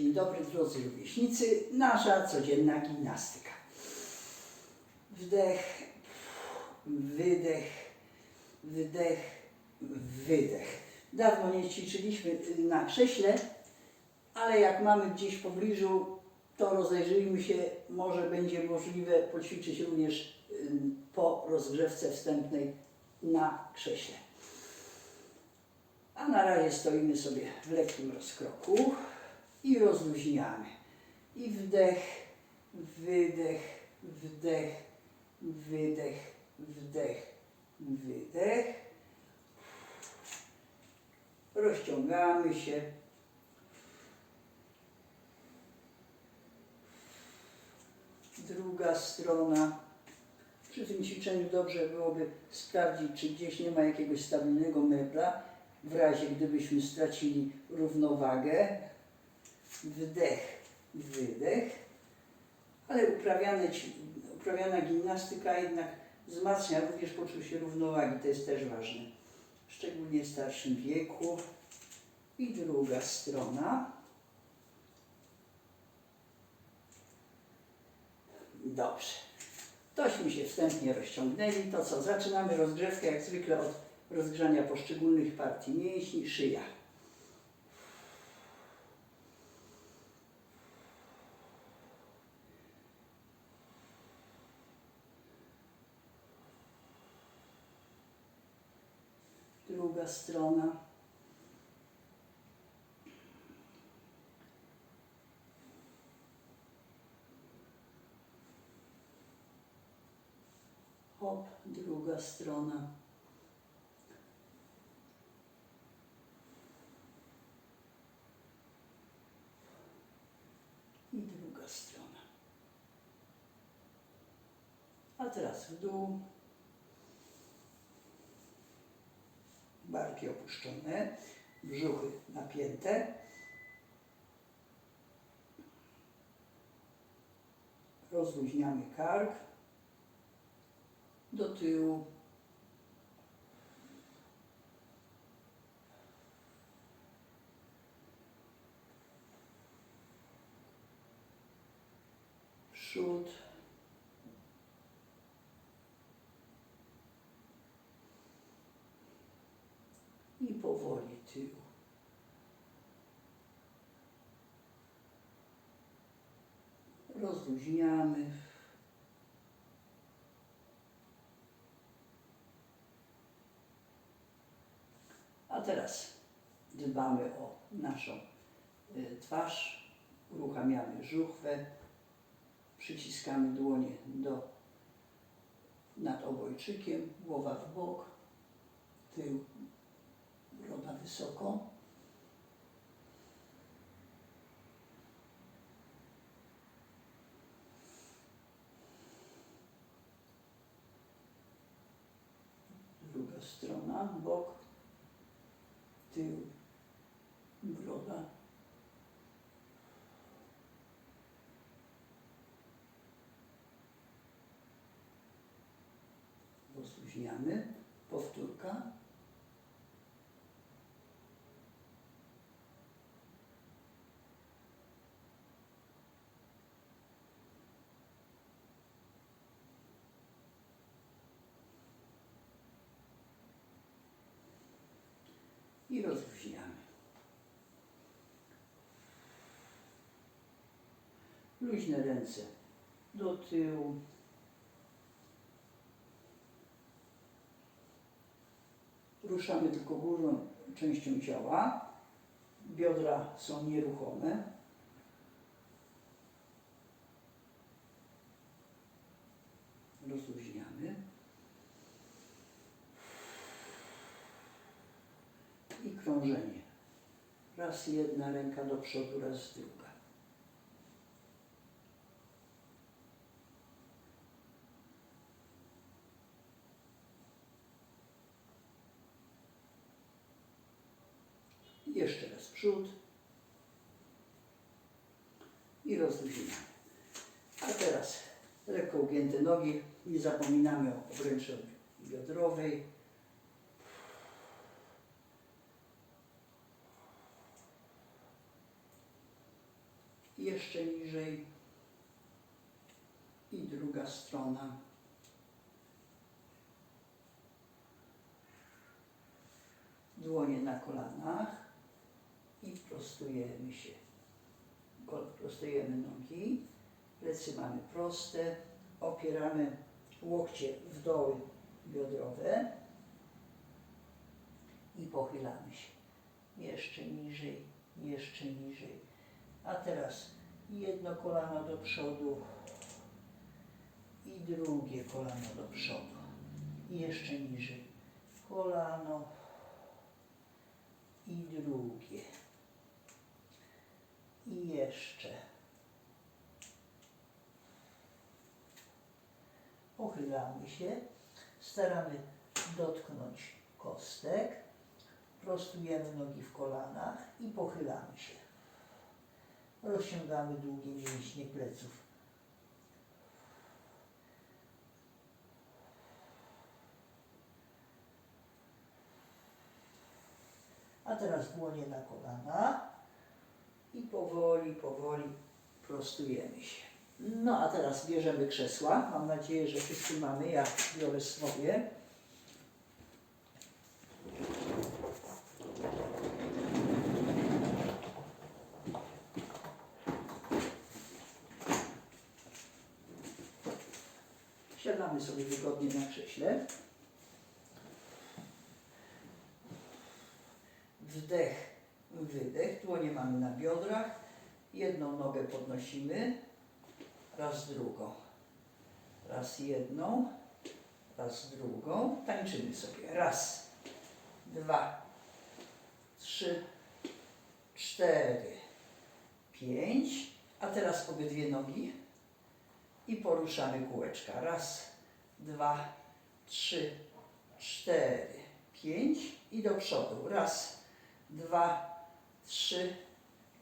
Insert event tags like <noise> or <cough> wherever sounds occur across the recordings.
Dzień dobry drodzy rówieśnicy, nasza codzienna gimnastyka. Wdech, wydech, wdech, wydech. Dawno nie ćwiczyliśmy na krześle, ale jak mamy gdzieś w pobliżu, to rozejrzyjmy się, może będzie możliwe poćwiczyć również po rozgrzewce wstępnej na krześle. A na razie stoimy sobie w lekkim rozkroku i rozluźniamy. I wdech, wydech, wdech, wydech, wdech, wydech. Rozciągamy się. Druga strona. Przy tym ćwiczeniu dobrze byłoby sprawdzić, czy gdzieś nie ma jakiegoś stabilnego mebla, w razie gdybyśmy stracili równowagę. Wdech, wydech. Ale uprawiana gimnastyka jednak wzmacnia również poczucie równowagi, to jest też ważne. Szczególnie w starszym wieku. I druga strona. Dobrze. Tośmy się wstępnie rozciągnęli. To co? Zaczynamy rozgrzewkę jak zwykle od rozgrzania poszczególnych partii mięśni, szyja. Druga strona. Hop, druga strona. I druga strona. A teraz w dół. Barki opuszczone, brzuchy napięte. Rozluźniamy kark do tyłu. Przód. I powoli tył. Rozluźniamy. A teraz dbamy o naszą y, twarz, uruchamiamy żuchwę, przyciskamy dłonie do nad obojczykiem, głowa w bok, tył, broda wysoko. Druga strona, bok, tył, broda. Rozluźniamy. Powtórka. I rozluźniamy. Luźne ręce do tyłu. Ruszamy tylko górną częścią ciała. Biodra są nieruchome. Rozluźniamy. I krążenie. Raz jedna ręka do przodu, raz druga. Jeszcze raz przód i rozluźniamy. A teraz lekko ugięte nogi. Nie zapominamy o obręczy biodrowej. jeszcze niżej i druga strona. Dłonie na kolanach i prostujemy się. Prostujemy nogi, plecy mamy proste, opieramy łokcie w doły biodrowe i pochylamy się. Jeszcze niżej, jeszcze niżej. A teraz jedno kolano do przodu i drugie kolano do przodu. I jeszcze niżej. Kolano i drugie. I jeszcze. Pochylamy się. Staramy dotknąć kostek. Prostujemy nogi w kolanach i pochylamy się. Rozciągamy długie mięśnie pleców. A teraz dłonie na kolana i powoli, powoli prostujemy się. No a teraz bierzemy krzesła. Mam nadzieję, że wszyscy mamy. Ja biorę swoje. Siadamy sobie wygodnie na krześle. Wdech, wydech. Dłonie mamy na biodrach. Jedną nogę podnosimy. Raz drugą. Raz jedną. Raz drugą. Tańczymy sobie. Raz, dwa, trzy, cztery, pięć. A teraz obydwie nogi i poruszamy kółeczka. Raz, dwa, trzy, cztery, pięć i do przodu. Raz, dwa, trzy,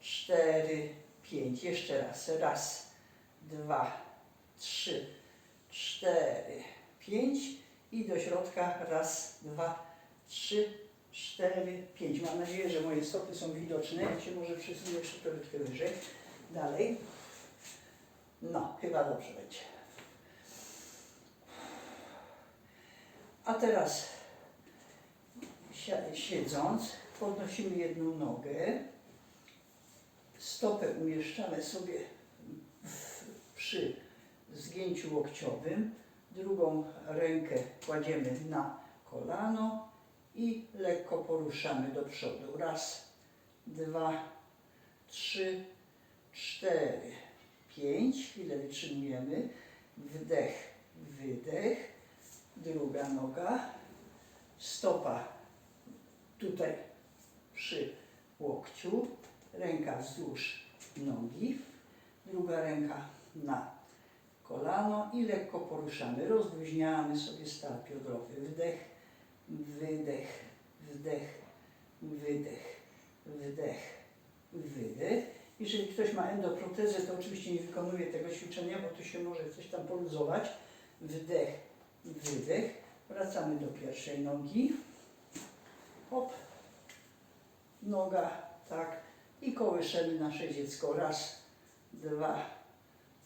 cztery, pięć. Jeszcze raz. Raz, dwa, trzy, cztery, pięć i do środka. Raz, dwa, trzy, cztery, pięć. Mam nadzieję, że moje stopy są widoczne. Ja się może przesunę jeszcze troszeczkę wyżej. Dalej. No, chyba dobrze będzie. A teraz si- siedząc, podnosimy jedną nogę, stopę umieszczamy sobie w, przy zgięciu łokciowym, drugą rękę kładziemy na kolano i lekko poruszamy do przodu. Raz, dwa, trzy, cztery, pięć. Chwilę wytrzymujemy. Wdech, wydech. Druga noga. Stopa tutaj przy łokciu. Ręka wzdłuż nogi. Druga ręka na kolano i lekko poruszamy. Rozluźniamy sobie staw biodrowy. Wdech, wydech, wdech, wydech, wdech, wydech. Jeżeli ktoś ma endoprotezę, to oczywiście nie wykonuje tego ćwiczenia, bo tu się może coś tam poluzować. Wdech, wydech. Wracamy do pierwszej nogi. Hop. Noga, tak. I kołyszemy nasze dziecko. Raz, dwa,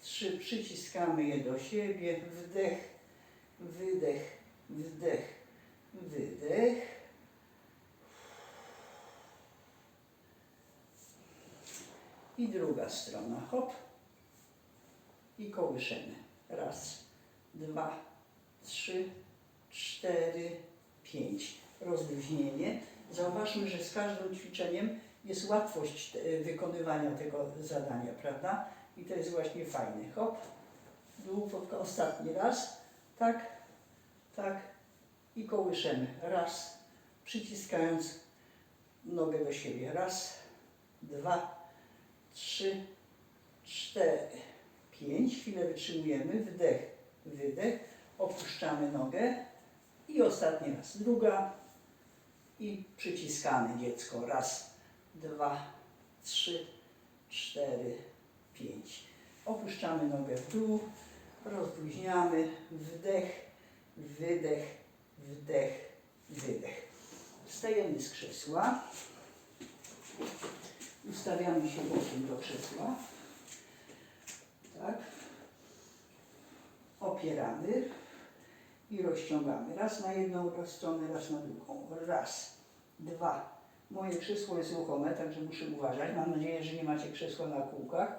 trzy. Przyciskamy je do siebie. Wdech, wydech, wdech, wydech. I druga strona, hop. I kołyszemy. Raz, dwa, trzy, cztery, pięć. Rozluźnienie. Zauważmy, że z każdym ćwiczeniem jest łatwość e, wykonywania tego zadania, prawda? I to jest właśnie fajne. Hop. Dół, ostatni raz. Tak, tak. I kołyszemy. Raz. Przyciskając nogę do siebie. Raz, dwa, trzy, cztery, pięć. Chwilę wytrzymujemy. Wdech, wydech. Opuszczamy nogę. I ostatni raz. Druga. I przyciskamy dziecko. Raz, dwa, trzy, cztery, pięć. Opuszczamy nogę w dół. Rozluźniamy. Wdech, wydech, wdech, wydech. Wstajemy z krzesła. Ustawiamy się bokiem do krzesła. tak. Opieramy i rozciągamy. Raz na jedną stronę, raz na drugą. Raz, dwa. Moje krzesło jest ruchome, także muszę uważać. Mam nadzieję, że nie macie krzesła na kółkach.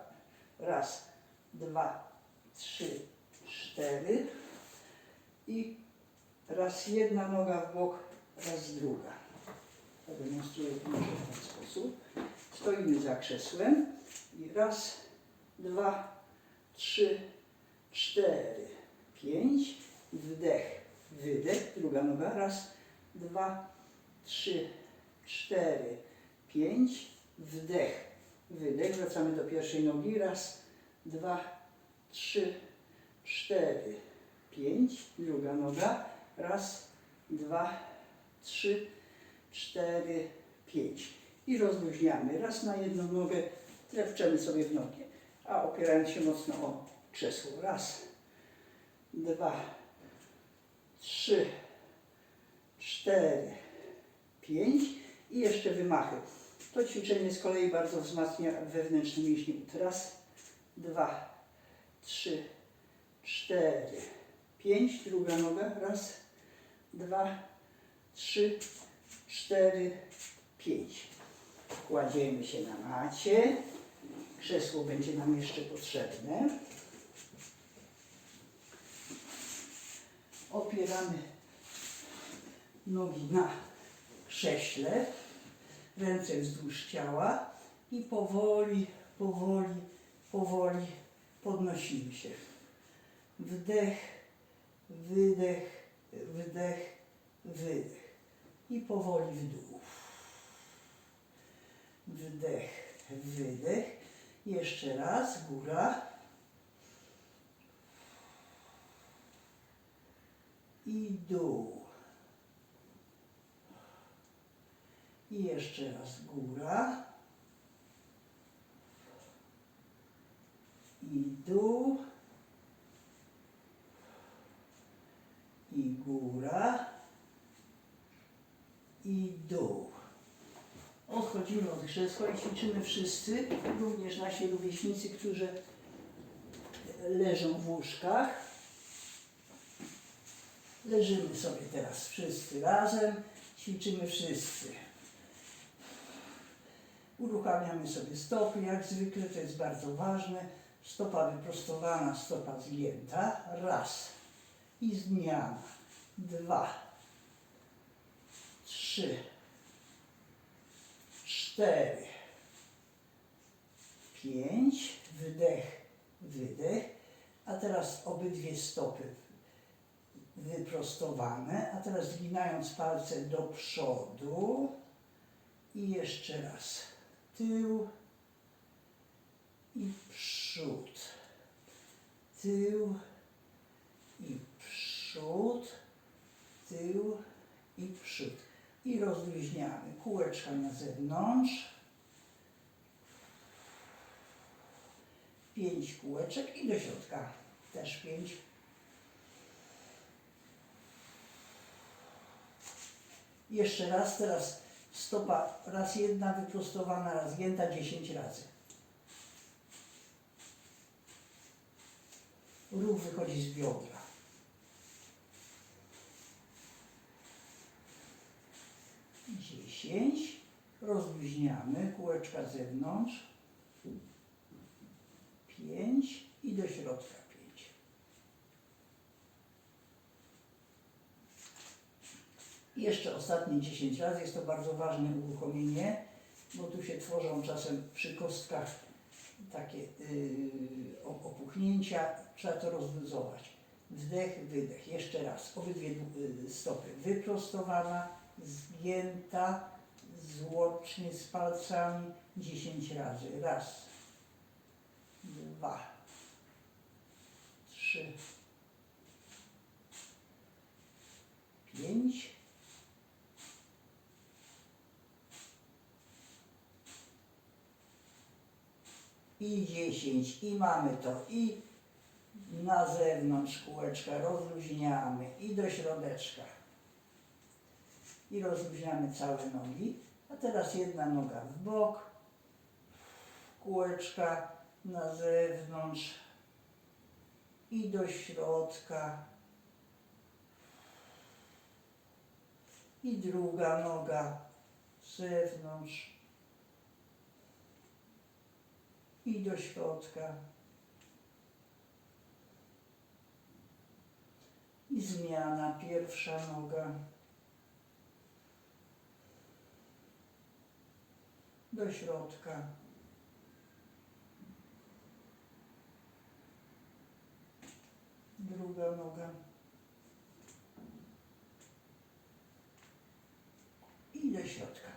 Raz, dwa, trzy, cztery. I raz jedna noga w bok, raz druga. Zademonstruję to w ten sposób. Stoimy za krzesłem i raz, dwa, trzy, cztery, pięć. Wdech, wydech. Druga noga. Raz, dwa, trzy, cztery, pięć. Wdech, wydech. Wracamy do pierwszej nogi. Raz, dwa, trzy, cztery, pięć. Druga noga. Raz, dwa, trzy, cztery, pięć. I rozluźniamy. Raz na jedną nogę trepczemy sobie w nogi, a opierając się mocno o krzesło. Raz, dwa, trzy, cztery, pięć i jeszcze wymachy. To ćwiczenie z kolei bardzo wzmacnia wewnętrzny mięśnie. Raz, dwa, trzy, cztery, pięć. Druga noga. Raz, dwa, trzy, cztery, pięć. Kładziemy się na macie. Krzesło będzie nam jeszcze potrzebne. Opieramy nogi na krześle, ręce wzdłuż ciała i powoli, powoli, powoli podnosimy się. Wdech, wydech, wdech, wydech i powoli w dół. Wdech, wydech. Jeszcze raz, góra. I dół. I jeszcze raz góra. I dół. I góra. I dół. Odchodzimy od krzesła i ćwiczymy wszyscy, również nasi rówieśnicy, którzy leżą w łóżkach. Leżymy sobie teraz wszyscy razem, ćwiczymy wszyscy. Uruchamiamy sobie stopy, jak zwykle, to jest bardzo ważne. Stopa wyprostowana, stopa zgięta. Raz. I zmiana. Dwa. Trzy. Cztery. Pięć. Wdech, wydech. A teraz obydwie stopy wyprostowane. A teraz zginając palce do przodu. I jeszcze raz. Tył i przód. Tył i przód. Tył i przód. I rozluźniamy kółeczka na zewnątrz. Pięć kółeczek i do środka też pięć. Jeszcze raz, teraz stopa raz jedna wyprostowana, raz gięta, 10 razy. Ruch wychodzi z biodra. Dziesięć. Rozluźniamy kółeczka zewnątrz. Pięć i do środka pięć. Jeszcze ostatnie 10 razy. Jest to bardzo ważne uruchomienie, bo tu się tworzą czasem przy kostkach takie yy, op- opuchnięcia. Trzeba to rozluzować. Wdech, wydech. Jeszcze raz. Obydwie yy, stopy wyprostowana, zgięta, złącznie z palcami 10 razy. Raz, dwa, trzy, pięć. I dziesięć. I mamy to. I na zewnątrz kółeczka rozluźniamy. I do środeczka. I rozluźniamy całe nogi. A teraz jedna noga w bok. Kółeczka na zewnątrz. i do środka. I druga noga zewnątrz i do środka. I zmiana, pierwsza noga. Do środka. Druga noga. I do środka.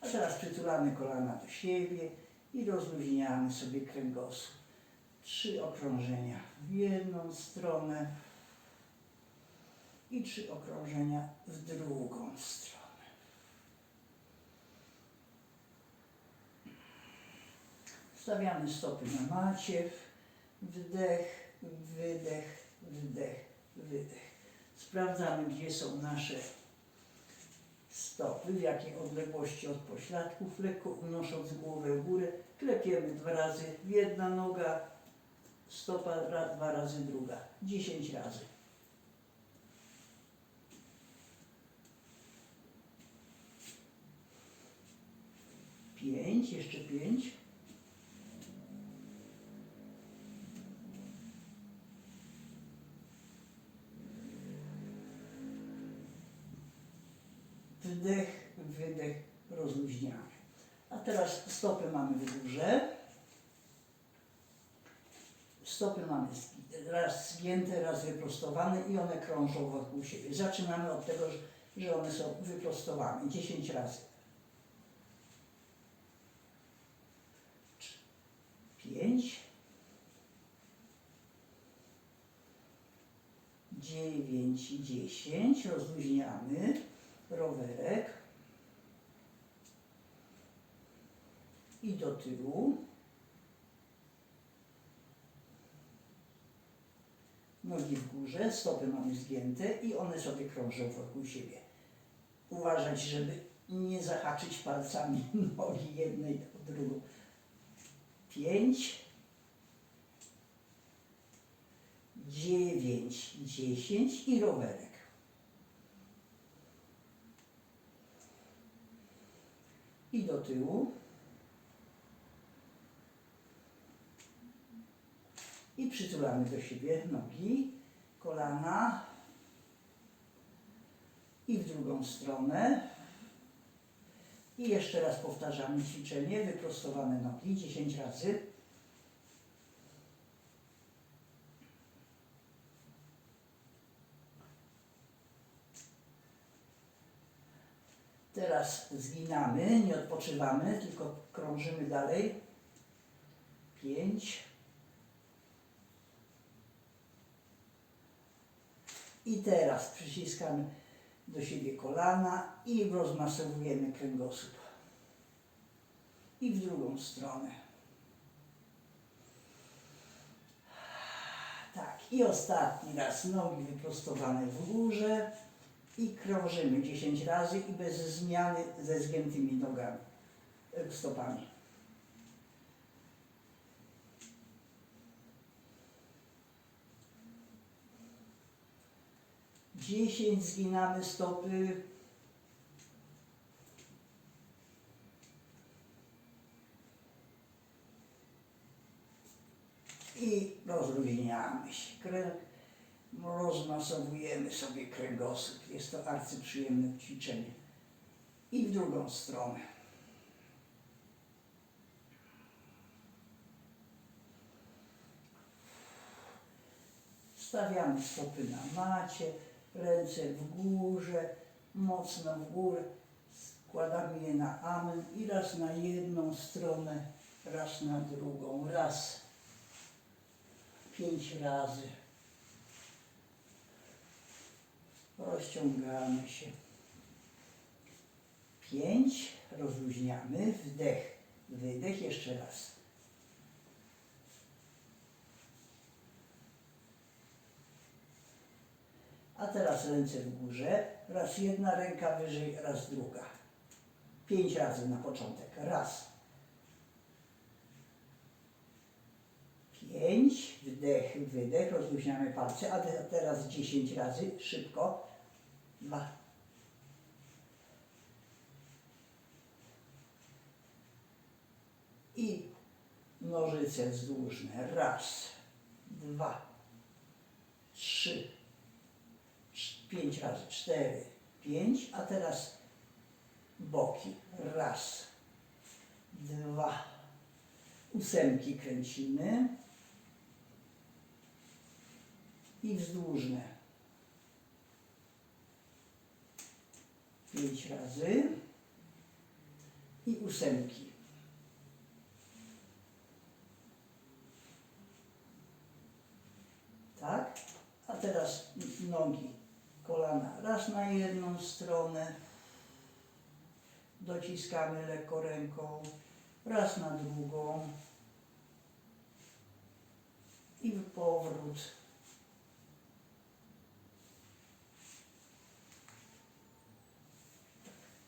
A teraz przytulamy kolana do siebie i rozluźniamy sobie kręgosłup. Trzy okrążenia w jedną stronę i trzy okrążenia w drugą stronę. Stawiamy stopy na macie. Wdech, wydech, wdech, wydech. Sprawdzamy, gdzie są nasze stopy, w jakiej odległości od pośladków, lekko unosząc głowę w górę, klepiemy dwa razy, jedna noga, stopa dwa razy druga, dziesięć razy. Pięć, jeszcze pięć. Wdech, wydech, rozluźniamy. A teraz stopy mamy w górze. Stopy mamy raz zgięte, raz wyprostowane i one krążą wokół siebie. Zaczynamy od tego, że- one są wyprostowane 10 razy. Cz- Pięć. Dziewięć i dziesięć. Rozluźniamy rowerek i do tyłu. Nogi w górze, stopy mamy zgięte i one sobie krążą wokół siebie. Uważać, żeby nie zahaczyć palcami <laughs> nogi jednej o drugą. Pięć, dziewięć, dziesięć i rowerek. I do tyłu. I przytulamy do siebie nogi, kolana i w drugą stronę. I jeszcze raz powtarzamy ćwiczenie, wyprostowane nogi 10 razy. Teraz zginamy, nie odpoczywamy, tylko krążymy dalej. Pięć. I teraz przyciskamy do siebie kolana i rozmasowujemy kręgosłup. I w drugą stronę. Tak, i ostatni raz nogi wyprostowane w górze i krążymy 10 razy i bez zmiany ze zgiętymi nogami, e, stopami. Dziesięć zginamy stopy. I rozluźniamy się. Krę rozmasowujemy sobie kręgosłup. Jest to arcyprzyjemne ćwiczenie. I w drugą stronę. Stawiamy stopy na macie, ręce w górze, mocno w górę. Składamy je na amen i raz na jedną stronę, raz na drugą. Raz. Pięć razy. Rozciągamy się. Pięć. Rozluźniamy. Wdech, wydech. Jeszcze raz. A teraz ręce w górze. Raz jedna ręka wyżej, raz druga. Pięć razy na początek. Raz. Pięć, wdech, wydech, rozluźniamy palce, a te- teraz dziesięć razy, szybko. Dwa. I nożyce wzdłużne. Raz, dwa, trzy, pięć razy, cztery, pięć, a teraz boki. Raz, dwa, ósemki kręcimy i wzdłużne. Pięć razy i ósemki. Tak? A teraz nogi, kolana raz na jedną stronę, dociskamy lekko ręką, raz na drugą i w powrót.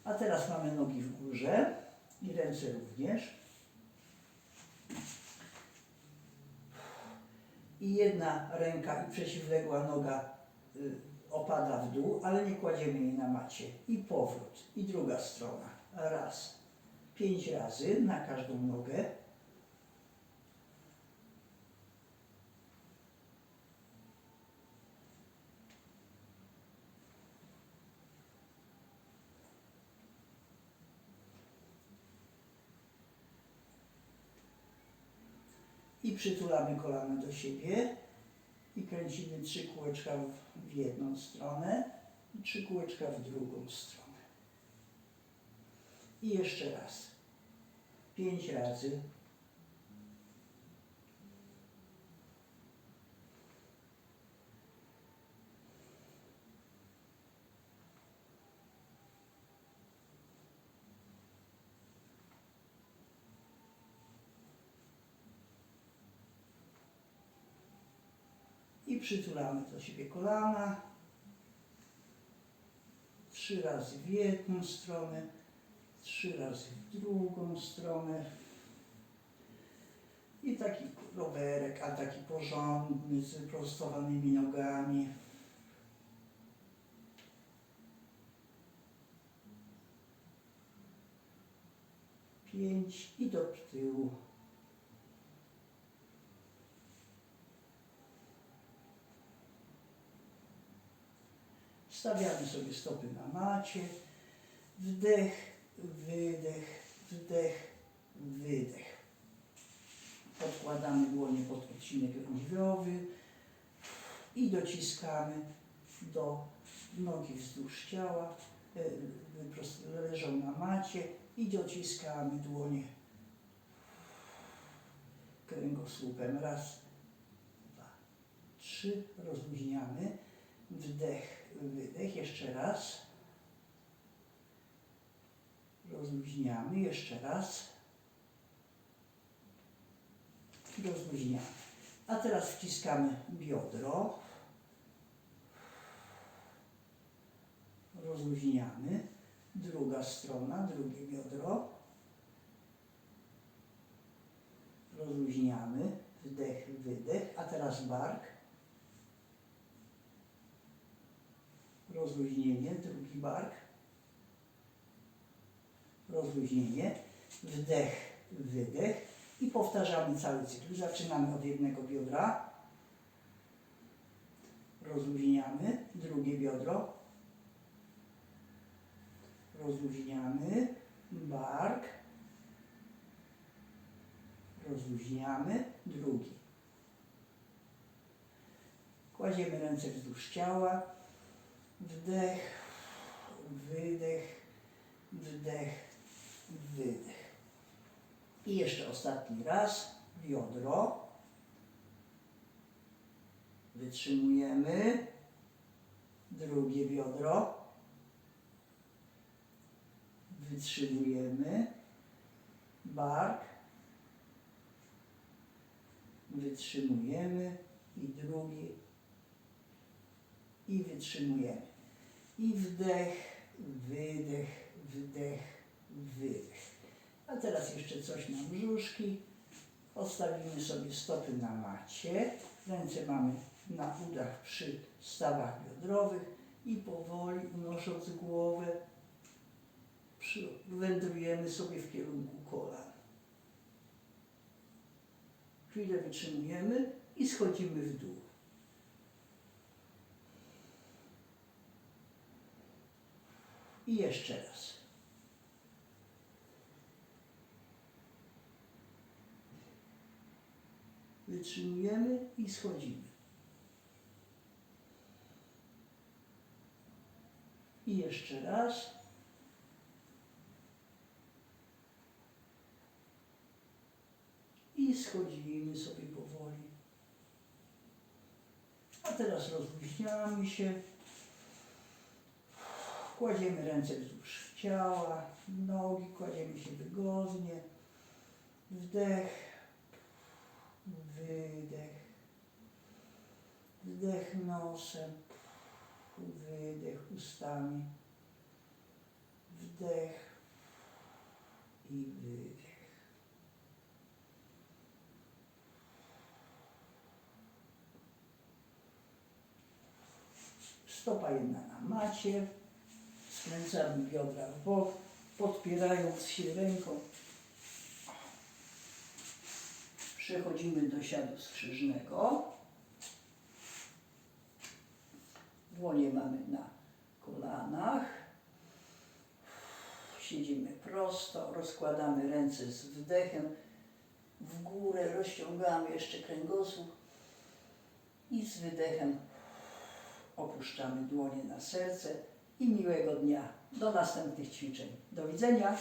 A teraz mamy nogi w górze i ręce również. I jedna ręka i przeciwległa noga y, opada w dół, ale nie kładziemy jej na macie. I powrót. I druga strona. Raz. Pięć razy na każdą nogę. Przytulamy kolana do siebie i kręcimy trzy kółeczka w, jedną stronę i trzy kółeczka w drugą stronę. I jeszcze raz. Pięć razy. I przytulamy do siebie kolana. Trzy razy w jedną stronę, trzy razy w drugą stronę. I taki rowerek, a taki porządny, z wyprostowanymi nogami. Pięć i do tyłu. Stawiamy sobie stopy na macie. Wdech, wydech, wdech, wydech. Podkładamy dłonie pod odcinek lędźwiowy i dociskamy do nogi wzdłuż ciała. e, wyprost- Leżą na macie i dociskamy dłonie kręgosłupem. Raz, dwa, trzy. Rozluźniamy. Wdech, wydech, jeszcze raz. Rozluźniamy, jeszcze raz. Rozluźniamy. A teraz wciskamy biodro. Rozluźniamy. Druga strona, drugie biodro. Rozluźniamy. Wdech, wydech. A teraz bark. Rozluźnienie, drugi bark, rozluźnienie, wdech, wydech i powtarzamy cały cykl. Zaczynamy od jednego biodra, rozluźniamy, drugie biodro, rozluźniamy, bark, rozluźniamy, drugi. Kładziemy ręce wzdłuż ciała, Wdech, wydech, wdech, wydech. I jeszcze ostatni raz. Biodro. Wytrzymujemy. Drugie biodro. Wytrzymujemy. Bark. Wytrzymujemy. I drugi i wytrzymujemy. I wdech, wydech, wdech, wydech. A teraz jeszcze coś na brzuszki. Odstawimy sobie stopy na macie. Ręce mamy na udach przy stawach biodrowych i powoli unosząc głowę wędrujemy sobie w kierunku kolan. Chwilę wytrzymujemy i schodzimy w dół. I jeszcze raz. Wytrzymujemy i schodzimy. I jeszcze raz. I schodzimy sobie powoli. A teraz rozluźniamy się. Kładziemy ręce wzdłuż ciała, nogi kładziemy się wygodnie. Wdech, wydech, wdech nosem, wydech ustami, wdech i wydech. Stopa jedna na macie, skręcamy biodra w bok, podpierając się ręką. Przechodzimy do siadu skrzyżnego. Dłonie mamy na kolanach. Siedzimy prosto, rozkładamy ręce z wdechem w górę, rozciągamy jeszcze kręgosłup i z wydechem opuszczamy dłonie na serce i miłego dnia. Do następnych ćwiczeń. Do widzenia.